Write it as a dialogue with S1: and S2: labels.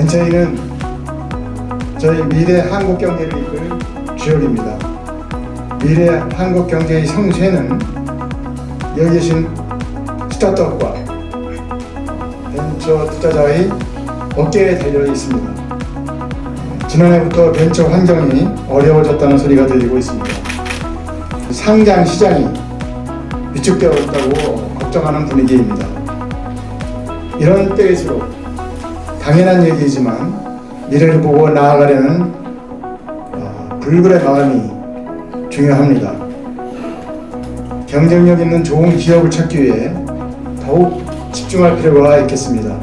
S1: 김세희는 저희 미래 한국 경제를 이끌 주역입니다. 미래 한국 경제의 성쇠는 여기 계신 스타트업과 벤처 투자자의 어깨에 달려 있습니다. 지난해부터 벤처 환경이 어려워졌다는 소리가 들리고 있습니다. 상장 시장이 위축되어 있다고 걱정하는 분위기입니다. 이런 때일수록 당연한 얘기지만 미래를 보고 나아가려는 어, 불굴의 마음이 중요합니다. 경쟁력 있는 좋은 기업을 찾기 위해 더욱 집중할 필요가 있겠습니다.